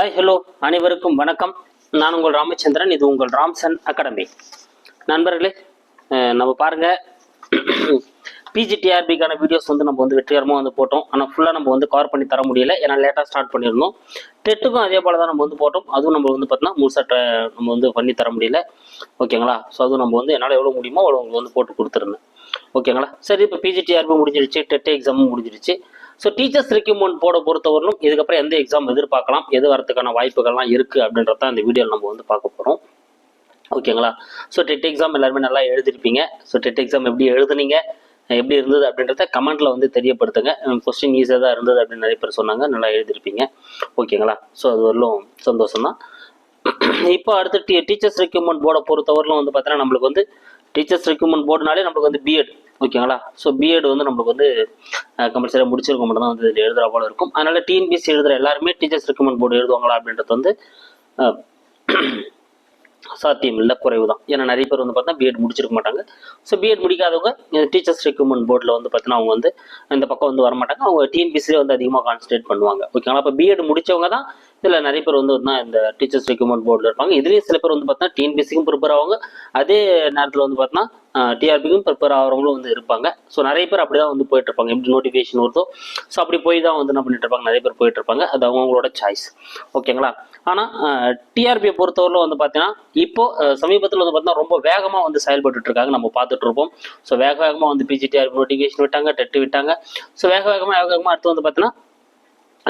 Hi hello அனைவருக்கும் வணக்கம். நான் உங்கள் ராமச்சந்திரன். இது உங்கள் ராம்சன் அகாடமி. நண்பர்களே நம்ம பாருங்க. பிஜிடிஆர்பிக்கான வீடியோஸ் வந்து நம்ம வந்து வெற்றிகரமாக வந்து போட்டோம். ஆனால் ஃபுல்லாக நம்ம வந்து கவர் பண்ணி தர முடியல. ஏன்னா லேட்டாக ஸ்டார்ட் பண்ணியிருந்தோம். டெட்டுக்கும் அதே போல் தான் நம்ம வந்து போட்டோம். அதுவும் நம்ம வந்து பார்த்தீங்கன்னா முழுசாக நம்ம வந்து பண்ணி தர முடியல. ஓகேங்களா? ஸோ அதுவும் நம்ம வந்து என்னால் எவ்வளோ முடியுமோ அவ்வளோ உங்களுக்கு வந்து போட்டு கொடுத்துருந்தேன். ஓகேங்களா? சரி இப்போ பிஜிடிஆர்பி முடிஞ்சிருச்சு. டெட் எக்ஸாமும் முடிஞ்சிருச்சு. ஸோ டீச்சர்ஸ் ரெக்யூமெண்ட் போட பொறுத்தவரையும் இதுக்கப்புறம் எந்த எக்ஸாம் எதிர்பார்க்கலாம் எது வரதுக்கான வாய்ப்புகள்லாம் இருக்குது அப்படின்றத இந்த வீடியோவில் நம்ம வந்து பார்க்க போகிறோம் ஓகேங்களா ஸோ டெட் எக்ஸாம் எல்லாருமே நல்லா எழுதிருப்பீங்க. ஸோ டெட் எக்ஸாம் எப்படி எழுதுனீங்க எப்படி இருந்தது அப்படின்றத கமெண்ட்டில் வந்து தெரியப்படுத்துங்க. Um, கொஸ்டின் ஈஸியாக தான் இருந்தது அப்படின்னு நிறைய பேர் சொன்னாங்க. நல்லா எழுதிருப்பீங்க. ஓகேங்களா ஸோ அது வரலும் சந்தோஷம் தான் இப்போ அடுத்து டீ டீச்சர்ஸ் ரெக்யூமெண்ட் போர்டை பொறுத்தவரையிலும் வந்து பார்த்தீங்கன்னா நம்மளுக்கு வந்து டீச்சர்ஸ் ரெக்யூமெண்ட் போர்டுனாலே நம்மளுக்கு வந்து பிஎட் ஓகேங்களா ஸோ பிஎட் வந்து நம்மளுக்கு வந்து கம்பல்சரியாக முடிச்சிருக்க மட்டும் தான் வந்து இதில் எழுதுகிற போல இருக்கும். அதனால் டிஎன்பிஎஸ்சி எழுதுகிற எல்லாருமே டீச்சர்ஸ் ரெக்கமெண்ட் போர்டு எழுதுவாங்களா அப்படின்றது வந்து சாத்தியம் இல்லை குறைவு தான் ஏன்னா நிறைய பேர் வந்து பார்த்தா பிஎட் முடிச்சிருக்க மாட்டாங்க. ஸோ பிஎட் முடிக்காதவங்க டீச்சர்ஸ் ரெக்ரூட்மெண்ட் போர்டில் வந்து பார்த்தீங்கன்னா அவங்க வந்து இந்த பக்கம் வந்து வர மாட்டாங்க அவங்க டிஎன்பிசிலே வந்து அதிகமாக கான்சன்ட்ரேட் பண்ணுவாங்க. ஓகேங்களா அப்போ பிஎட் முடிச்சவங்க தான் இதில் நிறைய பேர் வந்து இந்த டீச்சர்ஸ் ரெக்ரூட்மெண்ட் போர்டில் இருப்பாங்க. இதுலேயும் சில பேர் வந்து பார்த்தீங்கன்னா டிஎன்பிசிக்கும் ப்ரிப்பேர் ஆவாங்க. அதே நேரத்தில் வந்து பார்த்தீங்கன்னா டிஆர்பிக்கும் ப்ரிப்பேர் ஆகிறவங்களும் வந்து இருப்பாங்க. ஸோ நிறைய பேர் அப்படி தான் வந்து போயிட்டு இருப்பாங்க எப்படி நோட்டிஃபிகேஷன் வருதோ ஸோ அப்படி போய் தான் வந்து என்ன பண்ணிட்டு இருப்பாங்க நிறைய பேர் போயிட்டு இருப்பாங்க அது அவங்களோட சாய்ஸ் ஓகேங்களா ஆனால் டிஆர்பியை பொறுத்தவரையில் வந்து பார்த்தீங்கன்னா இப்போ சமீபத்தில் வந்து பார்த்தீங்கன்னா ரொம்ப வேகமாக வந்து செயல்பட்டு இருக்காங்க நம்ம பார்த்துட்டு இருப்போம். ஸோ வேக வேகமாக வந்து பிஜிடிஆர்பி நோட்டிஃபிகேஷன் விட்டாங்க டெட்டு விட்டாங்க. ஸோ வேக வேகமாக வேக வேகமாக அடுத்து வந்து பார்த்தீங்கன்னா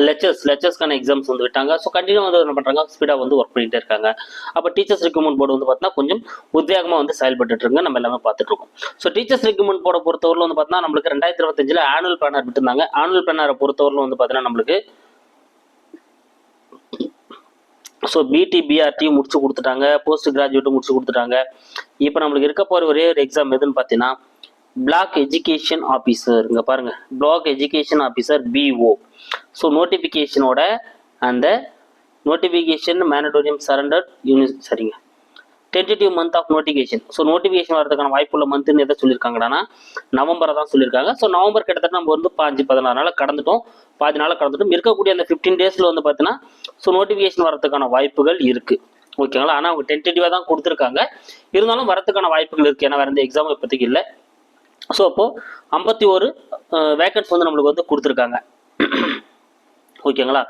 லெக்சர்ஸ் லெக்சர்ஸ்க்கான எக்ஸாம்ஸ் வந்து விட்டாங்க. ஸோ கண்டினியூ வந்து என்ன பண்ணுறாங்க ஸ்பீடாக வந்து ஒர்க் பண்ணிகிட்டே இருக்காங்க. அப்போ டீச்சர்ஸ் ரெக்யூமெண்ட் போர்டு வந்து பார்த்தீங்கன்னா கொஞ்சம் உத்வேகமாக வந்து செயல்பட்டு இருங்க. நம்ம எல்லாமே பார்த்துட்டு இருக்கோம். ஸோ டீச்சர்ஸ் ரெக்யூமெண்ட் போர்டை பொறுத்தவரையில் வந்து பார்த்தீங்கன்னா நம்மளுக்கு ரெண்டாயிரத்தி இருபத்தஞ்சில் ஆனுவல் பிளானர் விட்டுருந்தாங்க. ஆனுவல் பிளானரை பொறுத்தவரையில் வந்து பார்த்தீங்கன்னா நம்மளுக்கு ஸோ பிடி பிஆர்டி முடிச்சு கொடுத்துட்டாங்க. போஸ்ட் கிராஜுவேட்டும் முடிச்சு கொடுத்துட்டாங்க. இப்போ நம்மளுக்கு இருக்க போகிற ஒரே ஒரு எக்ஸாம் எதுன்னு பார்த்தீங்கன்னா பிளாக் எஜுகேஷன் ஆஃபீஸர் இங்கே பாருங்கள் block education officer BO so நோட்டிஃபிகேஷனோட அந்த நோட்டிஃபிகேஷன் மேனடோரியம் சரண்டர் யூனிஸ் சரிங்க. Tentative month of notification so notification வரதுக்கான வாய்ப்புள்ள மந்த்னு எதை சொல்லியிருக்காங்கன்னா நவம்பரை தான் சொல்லியிருக்காங்க ஸோ நவம்பர் கிட்டத்தட்ட நம்ம வந்து பாஞ்சு பதினாறு நாள் கடந்துட்டோம். பாதி நாள் கடந்துட்டோம். இருக்கக்கூடிய அந்த ஃபிஃப்டீன் டேஸில் வந்து பார்த்தீங்கன்னா ஸோ நோட்டிஃபிகேஷன் வரதுக்கான வாய்ப்புகள் இருக்குது ஓகேங்களா ஆனால் அவங்க டென்டேட்டிவாக தான் கொடுத்துருக்காங்க. இருந்தாலும் வரதுக்கான வாய்ப்புகள் இருக்குது ஏன்னா வேறு எந்த எக்ஸாம் இப்போதைக்கு இல்லை. ஸோ அப்போது ஐம்பத்தி ஒரு வேக்கன்ஸ் வந்து நம்மளுக்கு வந்து கொடுத்துருக்காங்க. ஓகேங்களா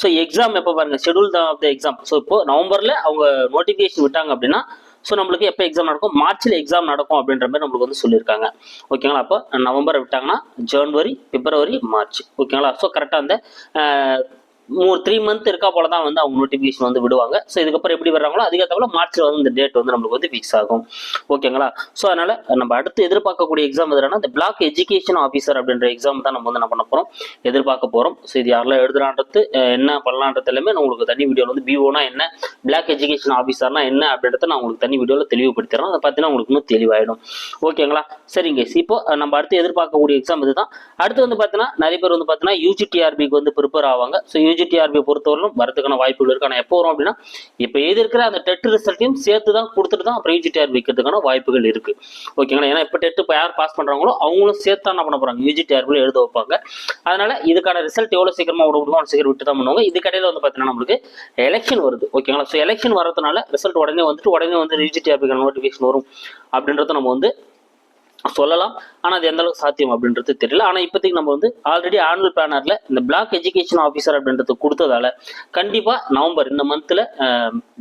ஸோ எக்ஸாம் எப்போ பாருங்கள் ஷெடியூல் தான் ஆஃப் த எக்ஸாம் ஸோ இப்போ நவம்பரில் அவங்க நோட்டிஃபிகேஷன் விட்டாங்க அப்படின்னா ஸோ நம்மளுக்கு எப்போ எக்ஸாம் நடக்கும்? மார்ச்சில் எக்ஸாம் நடக்கும் அப்படின்ற மாதிரி நம்மளுக்கு வந்து சொல்லியிருக்காங்க. ஓகேங்களா அப்போ நவம்பரை விட்டாங்கன்னா ஜனவரி பிப்ரவரி மார்ச் ஓகேங்களா ஸோ கரெக்டாக அந்த மூணு த்ரீ மந்த் இருக்கா போல தான் வந்து அவங்க நோட்டிஃபிகேஷன் வந்து விடுவாங்க. ஸோ இதுக்கப்புறம் எப்படி வர்றாங்களோ அதுக்கேற்ற மார்ச்சில் வந்து இந்த டேட் வந்து நம்மளுக்கு வந்து ஃபிக்ஸ் ஆகும். ஓகேங்களா ஸோ அதனால நம்ம அடுத்து எதிர்பார்க்கக்கூடிய எக்ஸாம் எதுனா இந்த பிளாக் எஜுகேஷன் ஆஃபீஸர் அப்படின்ற எக்ஸாம் தான் நம்ம வந்து என்ன பண்ண போகிறோம் எதிர்பார்க்க போகிறோம் ஸோ இது யாரெல்லாம் எழுதுறான்றது என்ன பண்ணலான்றது எல்லாமே நான் உங்களுக்கு தனி வீடியோவில் வந்து பிஓனா என்ன பிளாக் எஜுகேஷன் ஆஃபீஸர்னா என்ன அப்படின்றத நான் உங்களுக்கு தனி வீடியோவில் தெளிவுபடுத்திடுறேன். அதை பார்த்தீங்கன்னா உங்களுக்கு இன்னும் தெளிவாயிடும். ஓகேங்களா சரிங்க இப்போ நம்ம அடுத்து எதிர்பார்க்கக்கூடிய எக்ஸாம் இதுதான் அடுத்து வந்து பார்த்தீங்கன்னா நிறைய பேர் வந்து பார்த்தீங்கன்னா யூஜிடிஆர்பிக்கு வந்து ப்ரிப்பேர் ஆவாங்க. ஸோ யூஜி யூஜிடிஆர்பி பொறுத்தவரையிலும் வரதுக்கான வாய்ப்புகள் இருக்கு. ஆனால் எப்போ வரும் அப்படின்னா இப்போ எழுதி இருக்கிற அந்த டெட் ரிசல்ட்டையும் சேர்த்து தான் கொடுத்துட்டு தான் அப்புறம் யூஜிடிஆர் வைக்கிறதுக்கான வாய்ப்புகள் இருக்கு. ஓகேங்களா ஏன்னா இப்போ டெட்டு இப்போ யார் பாஸ் பண்ணுறாங்களோ அவங்களும் சேர்த்து தான் என்ன பண்ண போகிறாங்க யூஜிடிஆர்பியில் எழுத வைப்பாங்க. அதனால இதுக்கான ரிசல்ட் எவ்வளோ சீக்கிரமாக விட முடியுமோ அவ்வளோ சீக்கிரம் விட்டு தான் பண்ணுவாங்க இதுக்கடையில் வந்து பார்த்தீங்கன்னா நம்மளுக்கு எலெக்ஷன் வருது. ஓகேங்களா ஸோ எலெக்ஷன் வரதுனால ரிசல்ட் உடனே வந்துட்டு உடனே வந்து யூஜிடிஆர்பிக்கான நோட்டிஃபிகேஷன் வரும். அப்படின்றத நம்ம வந்து சொல்லலாம். ஆனால் அது எந்த அளவுக்கு சாத்தியம் அப்படின்றது தெரியல. ஆனால் இப்போதைக்கு நம்ம வந்து ஆல்ரெடி ஆனுவல் பிளானரில் இந்த பிளாக் எஜுகேஷன் ஆஃபீஸர் அப்படின்றது கொடுத்ததால கண்டிப்பாக நவம்பர் இந்த மந்தில்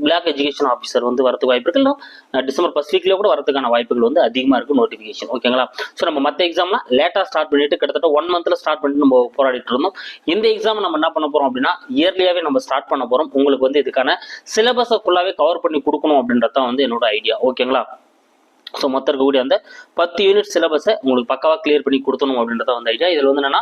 பிளாக் எஜுகேஷன் ஆஃபீஸர் வந்து வரதுக்கு வாய்ப்பு இருக்கு. இல்லை டிசம்பர் ஃபர்ஸ்ட் வீக்லேயே கூட வரதுக்கான வாய்ப்புகள் வந்து அதிகமாக இருக்குது நோட்டிஃபிகேஷன் ஓகேங்களா ஸோ நம்ம மற்ற எக்ஸாம்லாம் லேட்டாக ஸ்டார்ட் பண்ணிட்டு கிட்டத்தட்ட ஒன் மந்த்தில் ஸ்டார்ட் பண்ணிட்டு நம்ம போராடிட்டு இருந்தோம். இந்த எக்ஸாம் நம்ம என்ன பண்ண போகிறோம் அப்படின்னா இயர்லியாகவே நம்ம ஸ்டார்ட் பண்ண போகிறோம் உங்களுக்கு வந்து இதுக்கான சிலபஸை ஃபுல்லாகவே கவர் பண்ணி கொடுக்கணும் அப்படின்றது தான் வந்து என்னோட ஐடியா ஓகேங்களா ஸோ மொத்தம் இருக்கக்கூடிய அந்த பத்து யூனிட் சிலபஸை உங்களுக்கு பக்காவாக கிளியர் பண்ணி கொடுத்தணும் அப்படின்றத வந்து ஐடியா இதில் வந்து என்னன்னா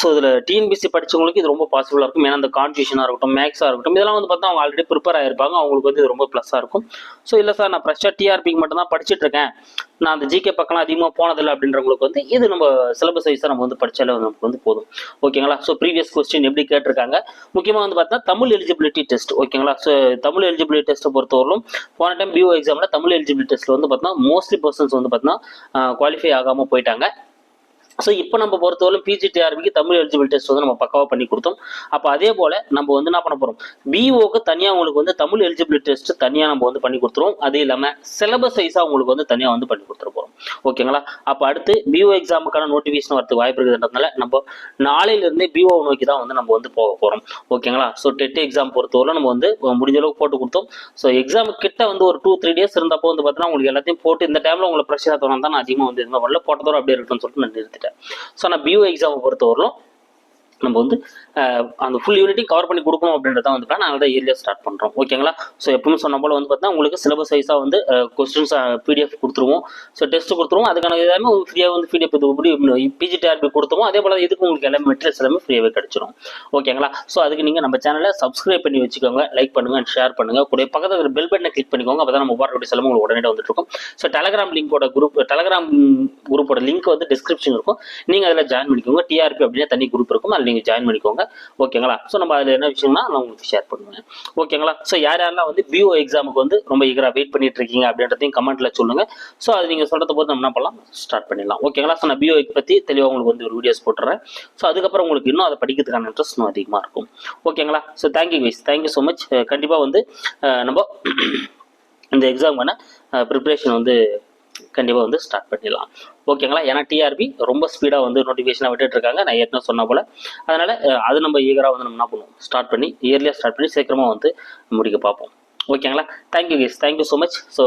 ஸோ இதில் டிஎன்பிசி படித்தவங்களுக்கு இது ரொம்ப பாசிபிளாக இருக்கும். ஏன்னா அந்த கான்ஃபியூஷனாக இருக்கட்டும் மேக்ஸாக இருக்கட்டும் இதெல்லாம் வந்து பார்த்தா அவங்க ஆல்ரெடி ப்ரிப்பேர் ஆகிருப்பாங்க அவங்களுக்கு வந்து இது ரொம்ப ப்ளஸ்ஸாக இருக்கும். ஸோ இல்லை சார் நான் ஃப்ரெஷ்ஷாக டிஆர்பிக்கு மட்டும் தான் படிச்சுட்டு இருக்கேன். நான் அந்த ஜிகே பக்கம்லாம் அதிகமாக போனதில்லை அப்படின்றவங்களுக்கு வந்து இது நம்ம சிலபஸ் வைஸாக நம்ம வந்து படித்தாலே நமக்கு வந்து போதும். ஓகேங்களா ஸோ ப்ரீவியஸ் கொஸ்டின் எப்படி கேட்டிருக்காங்க? முக்கியமாக வந்து பார்த்தா தமிழ் எலிஜிபிலிட்டி டெஸ்ட் ஓகேங்களா ஸோ தமிழ் எலிஜிபிலிட்டி டெஸ்ட்டை பொறுத்தவரையிலும் போன டைம் பிஓ எக்ஸாமில் தமிழ் எலிஜிபிலிட்டி டெஸ்ட்டில் வந்து பார்த்தீங்கன்னா மோஸ்ட்லி பர்சன்ஸ் வந்து பார்த்தீங்கன்னா குவாலிஃபை ஆகாமல் போயிட்டாங்க. ஸோ இப்போ நம்ம பொறுத்தவரைக்கும் பிஜிடிஆர்பிக்கு தமிழ் எலிஜிபிள் டெஸ்ட் வந்து நம்ம பக்காவாக பண்ணி கொடுத்தோம். அப்போ அதே போல் நம்ம வந்து என்ன பண்ண போகிறோம் பிஓக்கு தனியாக உங்களுக்கு வந்து தமிழ் எலிஜிபிள் டெஸ்ட் தனியாக நம்ம வந்து பண்ணி கொடுத்துருவோம். அது இல்லாமல் சிலபஸ் வைஸாக உங்களுக்கு வந்து தனியாக வந்து பண்ணி கொடுத்துட போகிறோம் ஓகேங்களா அப்போ அடுத்து பிஓ எக்ஸாமுக்கான நோட்டிஃபிகேஷன் வரதுக்கு வாய்ப்பு இருக்குதுன்றதுனால நம்ம நாளையிலேருந்தே பிஓ நோக்கி தான் வந்து நம்ம வந்து போக போகிறோம் ஓகேங்களா ஸோ டெட் எக்ஸாம் பொறுத்தவரை நம்ம வந்து முடிஞ்ச அளவுக்கு போட்டு கொடுத்தோம். ஸோ எக்ஸாம் கிட்ட வந்து ஒரு டூ த்ரீ டேஸ் இருந்தப்போ வந்து பார்த்தீங்கன்னா உங்களுக்கு எல்லாத்தையும் போட்டு இந்த டைமில் உங்களுக்கு பிரச்சனை தோணும் தான் நான் அதிகமாக வந்து எதுவுமே வரல. போட்டதோட அப்படியே இருக்குன்னு சொல்லிட்டு நான் நிறுத்திட்டேன் ஸோ ஆனால் பியூ எக்ஸாமை பொறுத்தவரையிலும் நம்ம வந்து அந்த ஃபுல் யூனிட்டையும் கவர் பண்ணி கொடுக்கணும் அப்படின்றத வந்து plan. அதனால தான் ஸ்டார்ட் பண்ணுறோம் ஓகேங்களா ஸோ எப்பவுமே சொன்ன போல் வந்து பார்த்தீங்கன்னா உங்களுக்கு சிலபஸ் வைஸாக வந்து கொஸ்டின்ஸ் பிடிஎஃப் கொடுத்துருவோம். ஸோ டெஸ்ட் கொடுத்துருவோம். அதுக்கான எல்லாமே ஃப்ரீயாக வந்து பிடிஎஃப் இது இப்படி பிஜிடிஆர்பி கொடுத்துருவோம் அதே போல் இதுக்கு உங்களுக்கு எல்லாமே மெட்டீரியல்ஸ் எல்லாமே ஃப்ரீயாகவே கிடச்சிரும். ஓகேங்களா ஸோ அதுக்கு நீங்கள் நம்ம சேனலை சப்ஸ்கிரைப் பண்ணி வச்சுக்கோங்க லைக் பண்ணுங்க அண்ட் ஷேர் பண்ணுங்க. கூட பக்கத்தில் இருக்கிற பெல் பட்டனை கிளிக் பண்ணிக்கோங்க. அப்போ தான் நம்ம போடுற செலவு உங்களுக்கு உடனே வந்துட்டு இருக்கும். ஸோ டெலகிராம் லிங்கோட குரூப் டெலகிராம் குரூப்போட லிங்க் வந்து டிஸ்கிரிப்ஷன் இருக்கும். நீங்கள் அதில் ஜாயின் பண்ணிக்கோங்க. டிஆர்பி அப்படின்னு தனி குரூப் இருக்கும். அதில் நீங்கள் ஜாயின் பண்ணிக்கோங்க. ஓகேங்களா ஸோ நம்ம அதில் என்ன விஷயம்னா நான் உங்களுக்கு ஷேர் பண்ணுவேன். ஓகேங்களா ஸோ யார் யாரெல்லாம் வந்து பிஓ எக்ஸாமுக்கு வந்து ரொம்ப ஈகராக வெயிட் பண்ணிட்டு இருக்கீங்க அப்படின்றதையும் கமெண்ட்டில் சொல்லுங்கள் ஸோ அது நீங்கள் சொல்கிறத போது நம்ம என்ன பண்ணலாம்? ஸ்டார்ட் பண்ணிடலாம். ஓகேங்களா ஸோ நான் பிஓ பற்றி தெளிவாக உங்களுக்கு வந்து ஒரு வீடியோஸ் போட்டுறேன். ஸோ அதுக்கப்புறம் உங்களுக்கு இன்னும் அதை படிக்கிறதுக்கான இன்ட்ரெஸ்ட் இன்னும் அதிகமாக இருக்கும். ஓகேங்களா so thank you wise thank you so much கண்டிப்பாக வந்து நம்ம இந்த எக்ஸாமுக்கான ப்ரிப்ரேஷன் வந்து கண்டிப்பாக வந்து ஸ்டார்ட் பண்ணிடலாம். ஓகேங்களா ஏன்னா டிஆர்பி ரொம்ப ஸ்பீடாக வந்து நோட்டிஃபிகேஷனாக விட்டுட்டு இருக்காங்க. நான் ஏற்கனவே சொன்ன போல். அதனால் அது நம்ம ஈகராக வந்து நம்ம என்ன பண்ணுவோம்? ஸ்டார்ட் பண்ணி இயர்லியாக ஸ்டார்ட் பண்ணி சீக்கிரமாக வந்து முடிக்க பார்ப்போம். ஓகேங்களா thank you guys thank you so much so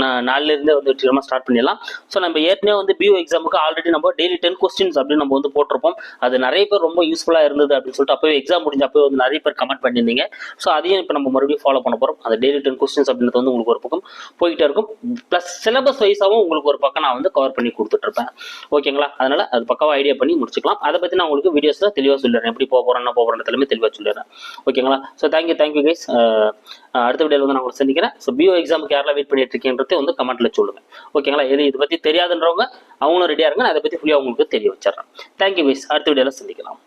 நான் நாளிலேருந்தே வந்து வெற்றிகரமாக ஸ்டார்ட் பண்ணிடலாம். ஸோ நம்ம ஏற்கனவே வந்து பிஓ எக்ஸாமுக்கு ஆல்ரெடி நம்ம டெய்லி டென் கொஸ்டின்ஸ் அப்படின்னு நம்ம வந்து போட்டிருப்போம். அது நிறைய பேர் ரொம்ப யூஸ்ஃபுல்லாக இருந்தது அப்படின்னு சொல்லிட்டு அப்போவே எக்ஸாம் முடிஞ்ச அப்போ வந்து நிறைய பேர் கமெண்ட் பண்ணியிருந்தீங்க. ஸோ அதையும் இப்போ நம்ம மறுபடியும் ஃபாலோ பண்ண போகிறோம் அந்த டெய்லி டென் கொஸ்டின்ஸ் அப்படின்றது வந்து உங்களுக்கு ஒரு பக்கம் போயிட்டே இருக்கும். ப்ளஸ் சிலபஸ் வைஸாகவும் உங்களுக்கு ஒரு பக்கம் நான் வந்து கவர் பண்ணி கொடுத்துட்ருப்பேன். ஓகேங்களா அதனால் அது பக்கவாக ஐடியா பண்ணி முடிச்சுக்கலாம். அதை பற்றி நான் உங்களுக்கு வீடியோஸில் தெளிவாக சொல்லிடுறேன். எப்படி போக போகிறேன் என்ன போகிறேன் எல்லாமே தெளிவாக சொல்லிடுறேன். ஓகேங்களா ஸோ தேங்க்யூ தேங்க்யூ கைஸ் அடுத்த வீடியோவில் வந்து நான் உங்களுக்கு சந்திக்கிறேன் ஸோ பிஓ எக்ஸாமுக்கு யாரெல்லாம் வெயிட் பண்ணிட்டு இருக்கேன்றதை வந்து கமெண்ட்ல சொல்லுங்கள் ஓகேங்களா எது இதை பற்றி தெரியாதுன்றவங்க அவங்களும் ரெடியாக இருங்க. நான் அதை பற்றி ஃபுல்லாக உங்களுக்கு தெரிய வச்சிடறேன். தேங்க்யூ மிஸ் அடுத்த வீடியோவில் சந்திக்கலாம்.